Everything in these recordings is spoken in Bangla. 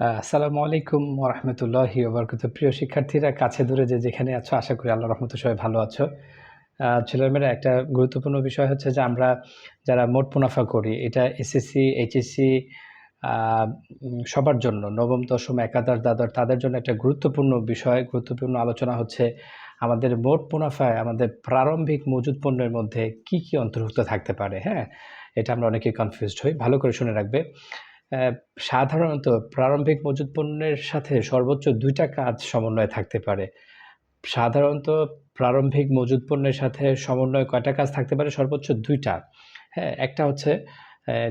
আসসালামু আলাইকুম ওরহমতুল্লাহি ওবরকাত প্রিয় শিক্ষার্থীরা, কাছে দূরে যে যেখানে আছো, আশা করি আল্লাহ রহমত সবাই ভালো আছো। ছেলেমেয়েরা, একটা গুরুত্বপূর্ণ বিষয় হচ্ছে যে আমরা যারা মোট মুনাফা করি, এটা এসএসসি এইচএসসি সবার জন্য, নবম, দশম, একাদশ, দ্বাদশ, তাদের জন্য একটা গুরুত্বপূর্ণ বিষয়, গুরুত্বপূর্ণ আলোচনা হচ্ছে আমাদের মোট মুনাফায়, আমাদের প্রারম্ভিক মজুদ পণ্যের মধ্যে কি কি অন্তর্ভুক্ত থাকতে পারে হ্যাঁ? এটা আমরা অনেকেই কনফিউজড হই, ভালো করে শুনে রাখবে। সাধারণত প্রারম্ভিক মজুত পণ্যের সাথে সর্বোচ্চ দুইটা কাজ সমন্বয় থাকতে পারে। সাধারণত প্রারম্ভিক মজুত পণ্যের সাথে সমন্বয় কয়টা কাজ থাকতে পারে? সর্বোচ্চ দুইটা। হ্যাঁ একটা হচ্ছে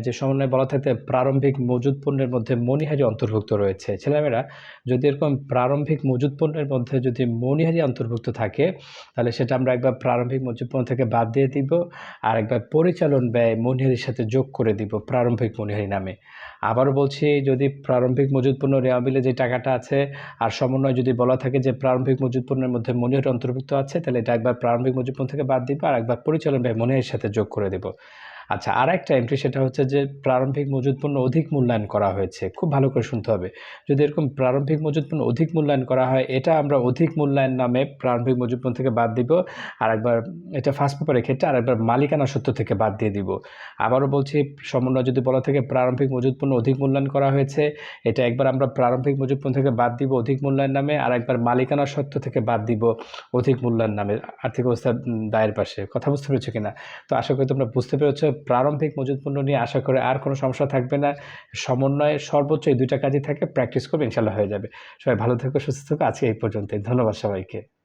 যে সমন্বয় বলা থাকতে প্রারম্ভিক মজুদ পণ্যের মধ্যে মণিহারি অন্তর্ভুক্ত রয়েছে। ছেলেমেয়েরা, যদি এরকম প্রারম্ভিক মজুদ পণ্যের মধ্যে যদি মণিহারি অন্তর্ভুক্ত থাকে, তাহলে সেটা আমরা একবার প্রারম্ভিক মজুদ পণ্য থেকে বাদ দিয়ে দিব, আর একবার পরিচালন ব্যয় মণিহারির সাথে যোগ করে দিব প্রারম্ভিক মণিহারি নামে। আবারও বলছি, যদি প্রারম্ভিক মজুদ পণ্য রেওয়া বিলে যে টাকাটা আছে, আর সমন্বয় যদি বলা থাকে যে প্রারম্ভিক মজুদ পণ্যের মধ্যে মনিহারি অন্তর্ভুক্ত আছে, তাহলে এটা একবার প্রারম্ভিক মজুদ পণ্য থেকে বাদ দিব, আর একবার পরিচালন ব্যয় মনিহারির সাথে যোগ করে দেব। আচ্ছা আর একটা এন্ট্রি সেটা হচ্ছে যে প্রারম্ভিক মজুদ পণ্য অধিক মূল্যায়ন করা হয়েছে। খুব ভালো করে শুনতে হবে। যদি এরকম প্রারম্ভিক মজুদ পণ্য অধিক মূল্যায়ন করা হয়, এটা আমরা অধিক মূল্যায়ন নামে প্রারম্ভিক মজুদ পণ্য থেকে বাদ দিব। আর একবার এটা ফার্স্ট পেপারের ক্ষেত্রে আর একবার মালিকানা সত্য থেকে বাদ দিয়ে দিব। আবারও বলছি, সমন্বয় যদি বলা থেকে, প্রারম্ভিক মজুদ পণ্য অধিক মূল্যায়ন করা হয়েছে। এটা একবার আমরা প্রারম্ভিক মজুদ পণ্য থেকে বাদ দিব অধিক মূল্যায়ন নামে। আর একবার মালিকানা সত্য থেকে বাদ দিব অধিক মূল্যায়ন নামে। আর্থিক অবস্থা দায়ের পাশে। কথা বুঝতে পেরেছ কিনা? তো আশা করি তোমরা বুঝতে পেরেছ। প্রারম্ভিক মজুদ পণ্য নিয়ে আশা করে আর কোনো সমস্যা থাকবে না। সমন্বয়ে সর্বোচ্চ এই দুইটা কাজই থাকে প্র্যাকটিস করবে ইনশাল্লাহ হয়ে যাবে। সবাই ভালো থেকো, সুস্থ থেকো। আজকে এই পর্যন্তই। ধন্যবাদ সবাইকে।